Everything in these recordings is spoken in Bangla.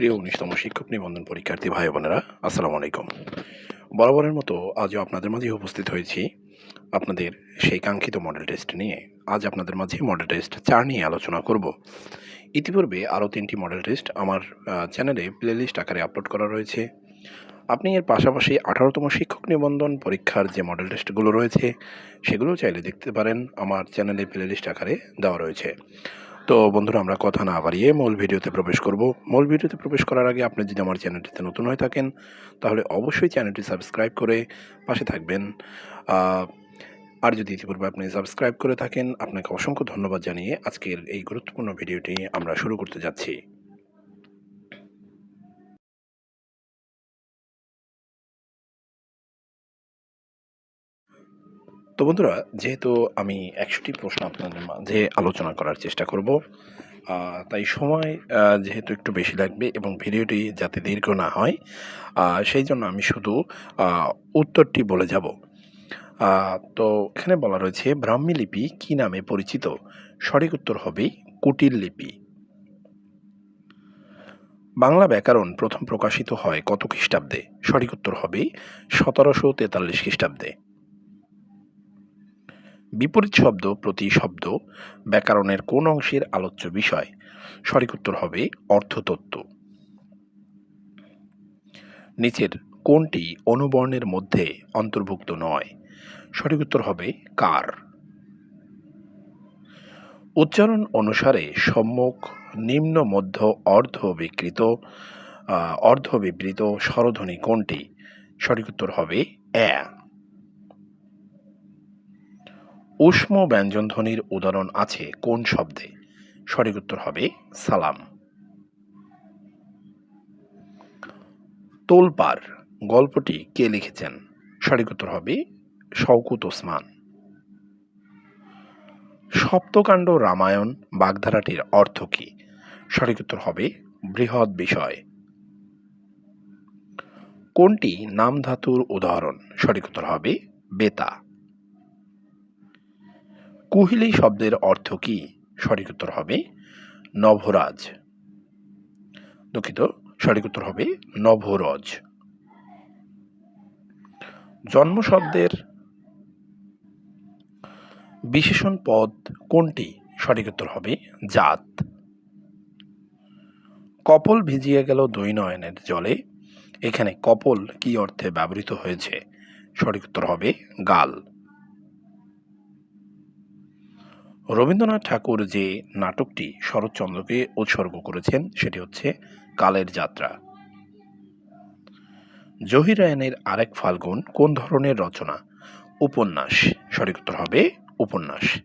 প্রিয় উনিশতম শিক্ষক নিবন্ধন পরীক্ষার্থী ভাই বোনেরা, আসসালামু আলাইকুম। বরাবরের মতো আজও আপনাদের মাঝে উপস্থিত হয়েছি আপনাদের সেই কাঙ্ক্ষিত মডেল টেস্ট নিয়ে। আজ আপনাদের মাঝে মডেল টেস্ট চার নিয়ে আলোচনা করব। ইতিপূর্বে আরও তিনটি মডেল টেস্ট আমার চ্যানেলে প্লেলিস্ট আকারে আপলোড করা রয়েছে। আপনি এর পাশাপাশি আঠারোতম শিক্ষক নিবন্ধন পরীক্ষার যে মডেল টেস্টগুলো রয়েছে, সেগুলো চাইলে দেখতে পারেন আমার চ্যানেলে প্লেলিস্ট আকারে দেওয়া রয়েছে। তো বন্ধুরা, আমরা কথা না বাড়িয়ে মূল ভিডিওতে প্রবেশ করব। মূল ভিডিওতে প্রবেশ করার আগে আপনি যদি আমার চ্যানেলটিতে নতুন হয়ে থাকেন, তাহলে অবশ্যই চ্যানেলটি সাবস্ক্রাইব করে পাশে থাকবেন। আর যদি ইতিপূর্বে আপনি সাবস্ক্রাইব করে থাকেন, আপনাকে অসংখ্য ধন্যবাদ জানিয়ে আজকের এই গুরুত্বপূর্ণ ভিডিওটি আমরা শুরু করতে যাচ্ছি। তো বন্ধুরা, যেহেতু আমি একশোটি প্রশ্ন আপনাদের মাঝে আলোচনা করার চেষ্টা করব তাই সময় যেহেতু একটু বেশি লাগবে এবং ভিডিওটি যাতে দীর্ঘ না হয় সেই জন্য আমি শুধু উত্তরটি বলে যাব। তো এখানে বলা রয়েছে, ব্রাহ্মী লিপি কী নামে পরিচিত? সঠিক উত্তর হবে কুটির লিপি। বাংলা ব্যাকরণ প্রথম প্রকাশিত হয় কত খ্রিস্টাব্দে? সঠিক উত্তর হবে সতেরোশো তেতাল্লিশ খ্রিস্টাব্দে। বিপরীত শব্দ প্রতি শব্দ ব্যাকরণের কোন অংশের আলোচ্য বিষয়। সঠিক উত্তর হবে অর্থতত্ত্ব। নিচের কোনটি অনুবর্ণের মধ্যে অন্তর্ভুক্ত নয়। সঠিক উত্তর হবে কার। উচ্চারণ অনুসারে সম্মুখ, নিম্ন, মধ্য, অর্ধ বিকৃত অর্ধ বিবৃত, স্বরধ্বনি কোনটি সঠিক উত্তর হবে অ্যা। উষ্ম ব্যঞ্জনধ্বনির উদাহরণ আছে কোন শব্দে? সঠিক উত্তর হবে সালাম। তোলপার, গল্পটি কে লিখেছেন? সঠিক উত্তর হবে শওকুত ওসমান। সপ্তকাণ্ড রামায়ণ বাগধারাটির অর্থ কী? সঠিক উত্তর হবে বৃহৎ বিষয়। কোনটি নাম ধাতুর উদাহরণ? সঠিক উত্তর হবে বেতা। কুহিলি শব্দের অর্থ কি? সঠিক উত্তর হবে নভরাজ। দুঃখিত, সঠিক উত্তর হবে নভরজ। জন্ম শব্দের বিশেষণ পদ কোনটি? সঠিক উত্তর হবে জাত। কপল ভিজিয়ে গেল দুই নয়নের জলে। এখানে কপল কি অর্থে ব্যবহৃত হয়েছে? সঠিক উত্তর হবে গাল। রবীন্দ্রনাথ ঠাকুর যে নাটকটি শরৎচন্দ্রকে উৎসর্গ করেছেন, সেটি হচ্ছে কালের যাত্রা। জহির রায়নের আরেক ফাল্গুন কোন ধরনের রচনা? উপন্যাস। সঠিক উত্তর হবে উপন্যাস।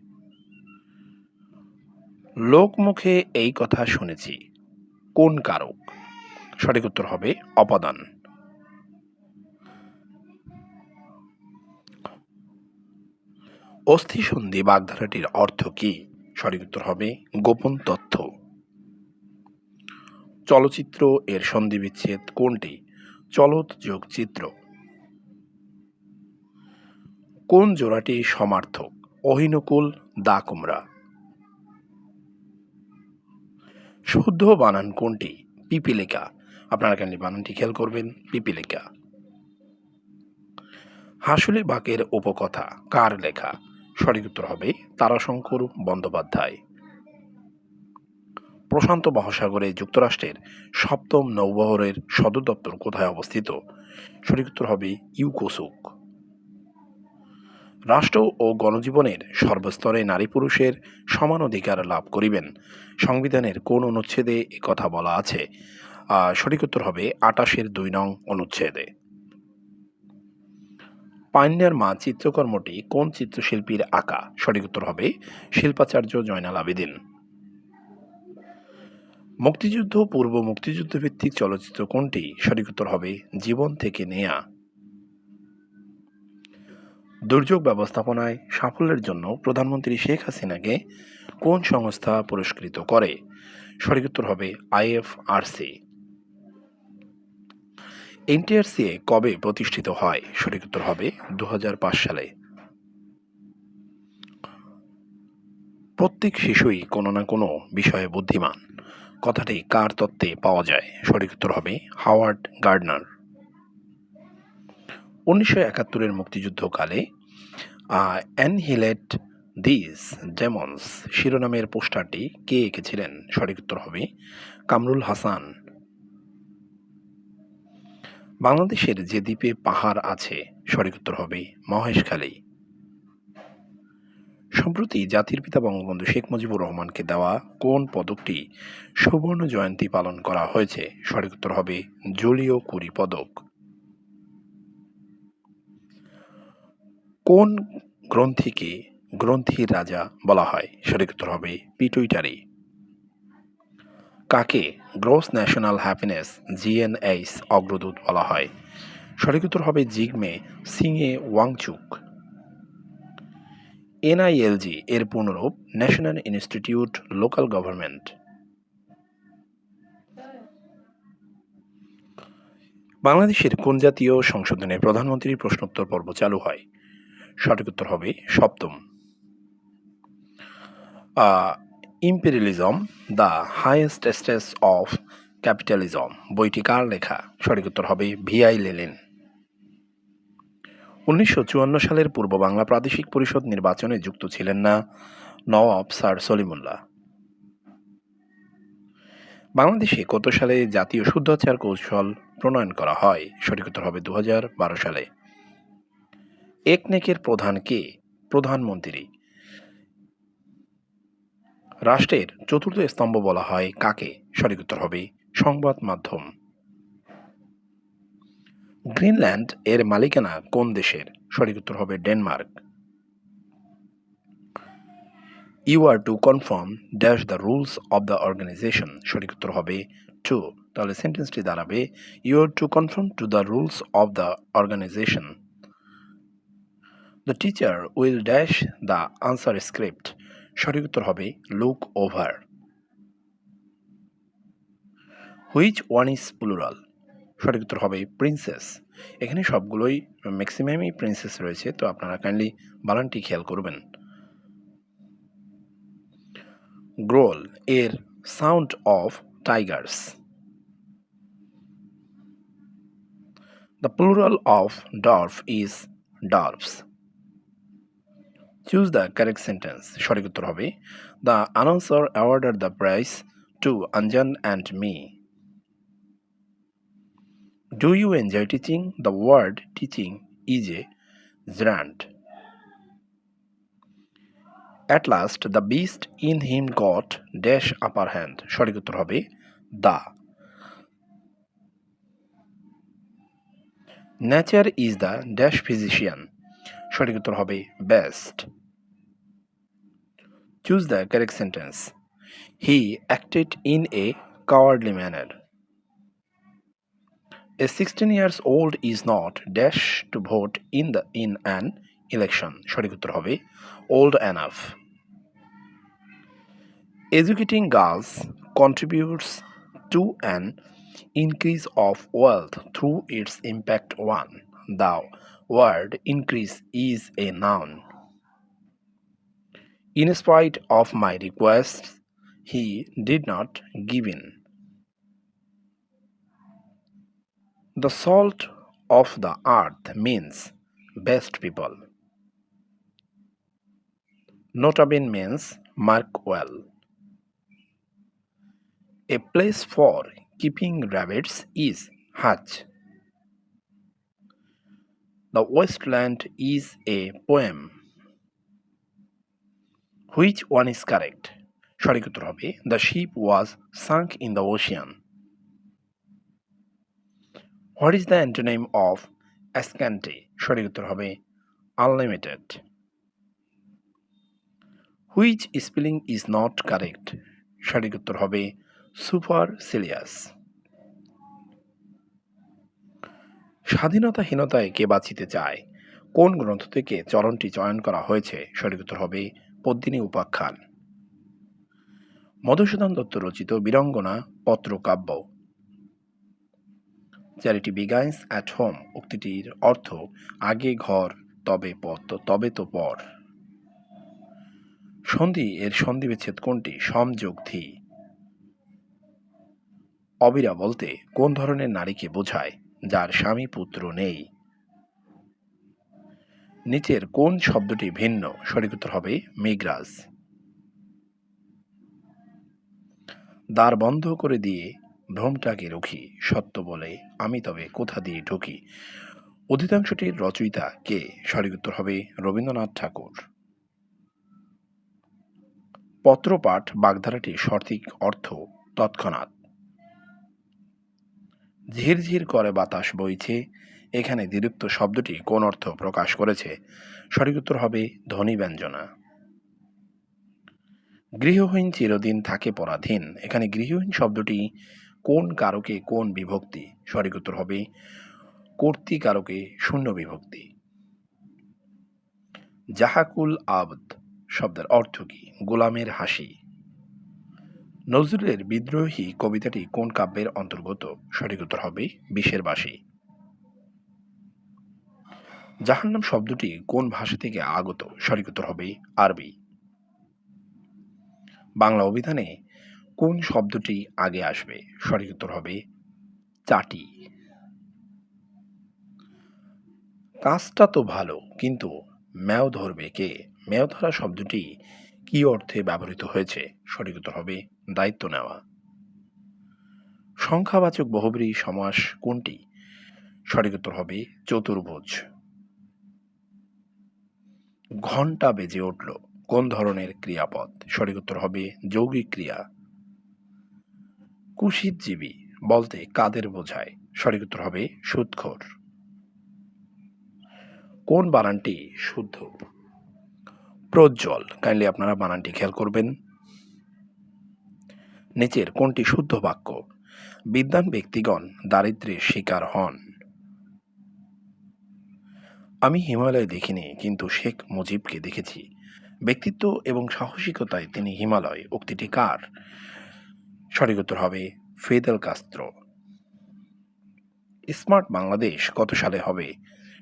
লোকমুখে এই কথা শুনেছি। কোন কারক? সঠিক উত্তর হবে অপাদান। অস্থিসন্ধি বাগধারাটির অর্থ কি? সঠিক উত্তর হবে গোপন তথ্য। চলচ্চিত্র এর সন্ধি বিচ্ছেদ কোনটি? চলত যোগ চিত্র। কোন জোড়াটি সমার্থক? অহিনুকুল দা কুমড়া শুদ্ধ বানান কোনটি? পিপিলিকা। আপনারা কেন বানানটি খেয়াল করবেন, পিপিলিকা। হাসুলি বাকের উপকথা, কার লেখা? সঠিক উত্তর হবে তারাশঙ্কর বন্দ্যোপাধ্যায়। প্রশান্ত মহাসাগরে যুক্তরাষ্ট্রের সপ্তম নৌবহরের সদর দপ্তর কোথায় অবস্থিত? সঠিক উত্তর হবে ইউকোসুক। রাষ্ট্র ও গণজীবনের সর্বস্তরে নারী পুরুষের সমান অধিকার লাভ করিবেন। সংবিধানের কোন অনুচ্ছেদে কথা বলা আছে? সঠিক উত্তর হবে আটাশের দুই নং অনুচ্ছেদে। পান্যার মা চিত্রকর্মটি কোন চিত্রশিল্পীর আঁকা? সঠিক উত্তর হবে শিল্পাচার্য জয়নাল আবেদিন। মুক্তিযুদ্ধ পূর্ব মুক্তিযুদ্ধ ভিত্তিক চলচ্চিত্র কোনটি? সঠিক উত্তর হবে জীবন থেকে নেয়া। দুর্যোগ ব্যবস্থাপনায় সাফল্যের জন্য প্রধানমন্ত্রী শেখ হাসিনাকে কোন সংস্থা পুরস্কৃত করে? সঠিক উত্তর হবে আইএফআরসি। এনটিআরসিএ কবে প্রতিষ্ঠিত হয়? সঠিক উত্তর হবে দু হাজার পাঁচ সালে। প্রত্যেক শিশুই কোনো না কোনো বিষয়ে বুদ্ধিমান। কথাটি কার তত্ত্বে পাওয়া যায়? সঠিক উত্তর হবে হাওয়ার্ড গার্ডনার। উনিশশো একাত্তরের মুক্তিযুদ্ধকালে অ্যানহিলেট দিস ডেমন্স শিরোনামের পোস্টারটি কে এঁকেছিলেন? সঠিক উত্তর হবে কামরুল হাসান। বাংলাদেশের যে দ্বীপে পাহাড় আছে, সঠিক উত্তর হবে মহেশখালী। সম্প্রতি জাতির পিতা বঙ্গবন্ধু শেখ মুজিবুর রহমানকে দেওয়া কোন পদকটি সুবর্ণ জয়ন্তী পালন করা হয়েছে, সঠিক উত্তর হবে জলীয় কুড়ি পদক। কোন গ্রন্থিকে গ্রন্থির রাজা বলা হয়, সঠিক উত্তর হবে পিটুইটারি কাকে গ্রোস ন্যাশনাল হ্যাপিনেস জিএনএইচ অগ্রদূত বলা হয়? সঠিক উত্তর হবে জিগমে সিংয়ে ওয়াংচুক। এনআইএলজি এর পুনরূপ ন্যাশনাল ইনস্টিটিউট, লোকাল গভর্নমেন্ট। বাংলাদেশের কোন জাতীয় সংশোধনে প্রধানমন্ত্রীর প্রশ্নোত্তর পর্ব চালু হয়? সঠিক উত্তর হবে সপ্তম। Imperialism the highest stage of capitalism বইটি কার লেখা? সঠিক উত্তর হবে ভিআই লেলিন। উনিশশো সালের পূর্ব বাংলা প্রাদেশিক পরিষদ নির্বাচনে যুক্ত ছিলেন না নওয়াব স্যার সলিমুল্লাহ। বাংলাদেশে কত সালে জাতীয় শুদ্ধাচার কৌশল প্রণয়ন করা হয়? সঠিক উত্তর হবে দু হাজার বারো সালে। একনেকের প্রধান কে? প্রধানমন্ত্রী। রাষ্ট্রের চতুর্থ স্তম্ভ বলা হয় কাকে? সঠিক উত্তর হবে সংবাদ মাধ্যম। গ্রিনল্যান্ড এর মালিকানা কোন দেশের? সঠিক উত্তর হবে Denmark. You are to confirm dash the rules of the organisation সঠিক উত্তর হবে টু তাহলে সেন্টেন্সটি দাঁড়াবে you are to confirm to the rules of the organisation the teacher will dash the answer script সঠিক উত্তর হবে look over which one is plural সঠিক উত্তর হবে প্রিন্সেস এখানে সবগুলোই ম্যাক্সিমামই প্রিন্সেস রয়েছে, তো আপনারা কাইন্ডলি বানানটি খেয়াল করবেন। গ্রোল এর sound of tigers the plural of dwarf is dwarfs choose the correct sentence সঠিক উত্তর হবে the announcer awarded the prize to Anjan and me Do you enjoy teaching? The word teaching is a gerund. At last, the beast in him got dash upper hand. সঠিক উত্তর হবে the nature is the dash physician সঠিক উত্তর হবে best choose the correct sentence he acted in a cowardly manner A 16 years old is not dash to vote in the in an election সঠিক উত্তর হবে old enough educating girls contributes to an increase of wealth through its impact one the word increase is a noun in spite of my requests he did not give in The salt of the earth means best people. Notabene means mark well. A place for keeping rabbits is hutch. The wasteland is a poem. Which one is correct? সঠিক উত্তর হবে, The ship was sunk in the ocean. What is the antonym of scanty সঠিক উত্তর হবে unlimited which spelling is not correct সঠিক উত্তর হবে সুপার সিলিয়াস স্বাধীনতাহীনতায় কে বাঁচিতে চায়? কোন গ্রন্থ থেকে চরণটি চয়ন করা হয়েছে? সঠিক উত্তর হবে পদ্মিনী উপাখ্যান। মধুসূদন দত্ত রচিত বীরঙ্গনা পত্রকাব্য। চ্যারিটি বিগাইন্স অ্যাট হোম উক্তিটির অর্থ, আগে ঘর, তবে পথ তবে তো পর। সন্ধি এর সন্ধি বিচ্ছেদ কোনটি সমযোগ ধি। অবিরা বলতে, কোন ধরনের নারীকে বোঝায়, যার স্বামী পুত্র নেই? নিচের কোন শব্দটি ভিন্ন? সঠিক উত্তর হবে মেঘরাজ। দ্বার বন্ধ করে দিয়ে ভ্রমটাকে রুখি। সত্য বলে, আমি তবে কোথা দিয়ে ঢুকি? অধিকাংশটির রচয়িতা কে? সঠিক উত্তর হবে রবীন্দ্রনাথ ঠাকুর। পত্রপাঠ বাগধারাটি সঠিক অর্থ তৎক্ষণাৎ। ঝিরঝির করে বাতাস বইছে এখানে দ্বিরুক্ত শব্দটি কোন অর্থ প্রকাশ করেছে? সঠিক উত্তর হবে ধ্বনি ব্যঞ্জনা। গৃহহীন চিরদিন থাকে পরাধীন। এখানে গৃহহীন শব্দটি কোন কারকে কোন বিভক্তি? সঠিক উত্তর হবে কর্তৃকারকে শূন্য বিভক্তি। জাহাকুল আবদ শব্দের অর্থ কি? গোলামের হাসি। নজরুলের বিদ্রোহী কবিতাটি কোন কাব্যের অন্তর্গত? সঠিক উত্তর হবে বিশের বাসী জাহান্নাম শব্দটি কোন ভাষা থেকে আগত? সঠিক উত্তর হবে আরবি। বাংলা অভিধানে কোন শব্দটি আগে আসবে? সঠিক উত্তর হবে চাটি। কাজটা তো ভালো, কিন্তু ম্যাও ধরবে কে? ম্যাও ধরা শব্দটি কি অর্থে ব্যবহৃত হয়েছে? সঠিক উত্তর হবে দায়িত্ব নেওয়া। সংখ্যাবাচক বহুব্রী সমাস কোনটি? সঠিক উত্তর হবে চতুর্ভুজ। ঘণ্টা বেজে উঠল। কোন ধরনের ক্রিয়াপদ? সঠিক উত্তর হবে যৌগিক ক্রিয়া। কুশিতজীবী বলতে কাদের বোঝায়? সঠিক উত্তর হবে সুদখোর কোন বানানটি শুদ্ধ? প্রজ্জ্বল। কাইন্ডলি আপনারা বানানটি খেয়াল করবেন। নিচের কোনটি শুদ্ধ বাক্য? বিদ্যান ব্যক্তিগণ দারিদ্র্যের শিকার হন। আমি হিমালয় দেখিনি, কিন্তু শেখ মুজিবকে দেখেছি। ব্যক্তিত্ব এবং সাহসিকতায় তিনি হিমালয় উক্তিটি কার? সঠিক উত্তর হবে ফেদেল কাস্ত্র। স্মার্ট বাংলাদেশ কত সালে হবে?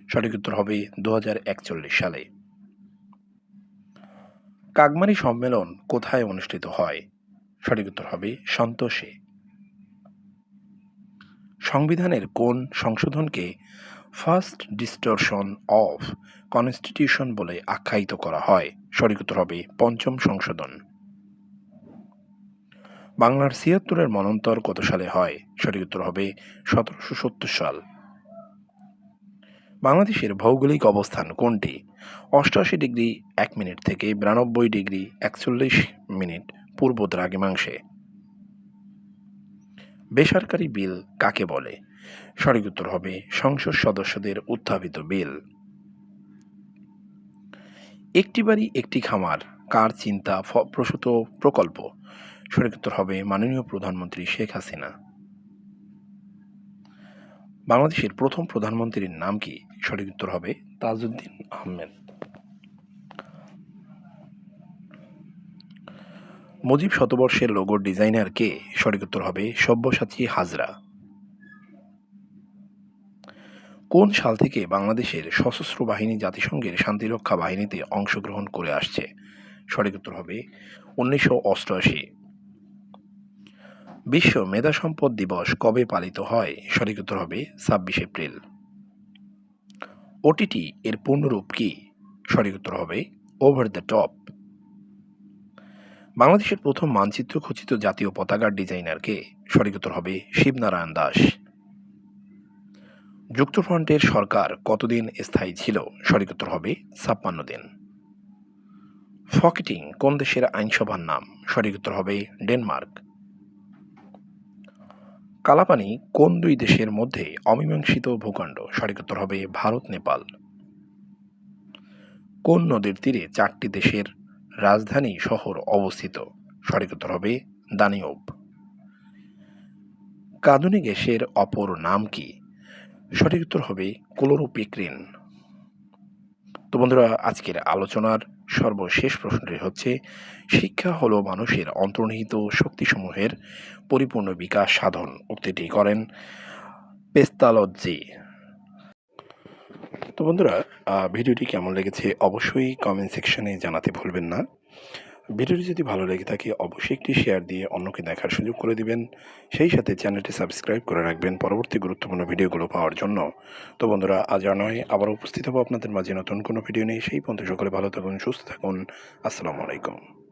সঠিক উত্তর হবে দু হাজার একচল্লিশ সালে। কাকমারি সম্মেলন কোথায় অনুষ্ঠিত হয়? সঠিক উত্তর হবে সন্তোষে। সংবিধানের কোন সংশোধনকে ফার্স্ট ডিস্টরশন অফ কনস্টিটিউশন বলে আখ্যায়িত করা হয়? সঠিক হবে পঞ্চম সংশোধন। বাংলার ছিয়াত্তরের মনন্তর কত সালে হয়? সঠিক উত্তর হবে সতেরোশো সত্তর সাল। বাংলাদেশের ভৌগোলিক অবস্থান কোনটি? অষ্টআশি ডিগ্রি এক মিনিট থেকে বিরানব্বই ডিগ্রি একচল্লিশ মিনিট পূর্ব দ্রাঘিমাংশে। বেসরকারি বিল কাকে বলে? সঠিক উত্তর হবে সংসদ সদস্যদের উত্থাপিত বিল। একটি বাড়ি একটি খামার, কার চিন্তা প্রসূত প্রকল্প? সঠিক উত্তর হবে মাননীয় প্রধানমন্ত্রী শেখ হাসিনা। বাংলাদেশের প্রথম প্রধানমন্ত্রীর নাম কি? সঠিক উত্তর হবে তাজউদ্দিন আহমেদ। মুজিব শতবর্ষের লোগোর ডিজাইনার কে সঠিক উত্তর হবে সব্যসাচী হাজরা। কোন সাল থেকে বাংলাদেশের সশস্ত্র বাহিনী জাতিসংঘের শান্তিরক্ষা বাহিনীতে অংশগ্রহণ করে আসছে? সঠিক উত্তর হবে উনিশশো অষ্টআশি। বিশ্ব মেধা সম্পদ দিবস কবে পালিত হয়? সঠিক উত্তর হবে ছাব্বিশ এপ্রিল। ওটিটি এর পূর্ণরূপ কি? সঠিক উত্তর হবে ওভার দ্য টপ বাংলাদেশের প্রথম মানচিত্র খচিত জাতীয় পতাকার ডিজাইনার কে সঠিক হবে শিবনারায়ণ দাস। যুক্তফ্রন্টের সরকার কতদিন স্থায়ী ছিল সঠিক হবে ছাপ্পান্ন দিন। ফকেটিং কোন দেশের আইনসভার নাম সঠিক হবে ডেনমার্ক। কালাপানি কোন দুই দেশের মধ্যে অমীমাংসিত ভূখণ্ড সঠিক হবে ভারত, নেপাল। কোন নদীর তীরে চারটি দেশের রাজধানী শহর অবস্থিত। সঠিক উত্তর হবে দানিউব। কাঁদুনি গ্যাসের অপর নাম কি? সঠিক উত্তর হবে ক্লোরোপিক্রিন। তো বন্ধুরা, আজকের আলোচনার সর্বশেষ প্রশ্নটি হচ্ছে, শিক্ষা হলো মানুষের অন্তর্নিহিত শক্তিসমূহের পরিপূর্ণ বিকাশ সাধন। উক্তিটি করেন পেস্তালজি তো বন্ধুরা ভিডিওটি কেমন লেগেছে অবশ্যই কমেন্ট সেকশনে জানাতে ভুলবেন না। ভিডিওটি যদি ভালো লেগে থাকে, অবশ্যই একটি শেয়ার দিয়ে অন্যকে দেখার সুযোগ করে দিবেন। সেই সাথে চ্যানেলটি সাবস্ক্রাইব করে রাখবেন পরবর্তী গুরুত্বপূর্ণ ভিডিওগুলো পাওয়ার জন্য। তো বন্ধুরা, আজ নয় আবার উপস্থিত হব আপনাদের মাঝে নতুন কোনো ভিডিও নেই সেই পর্যন্ত সকলে ভালো থাকুন, সুস্থ থাকুন। আসসালামু আলাইকুম।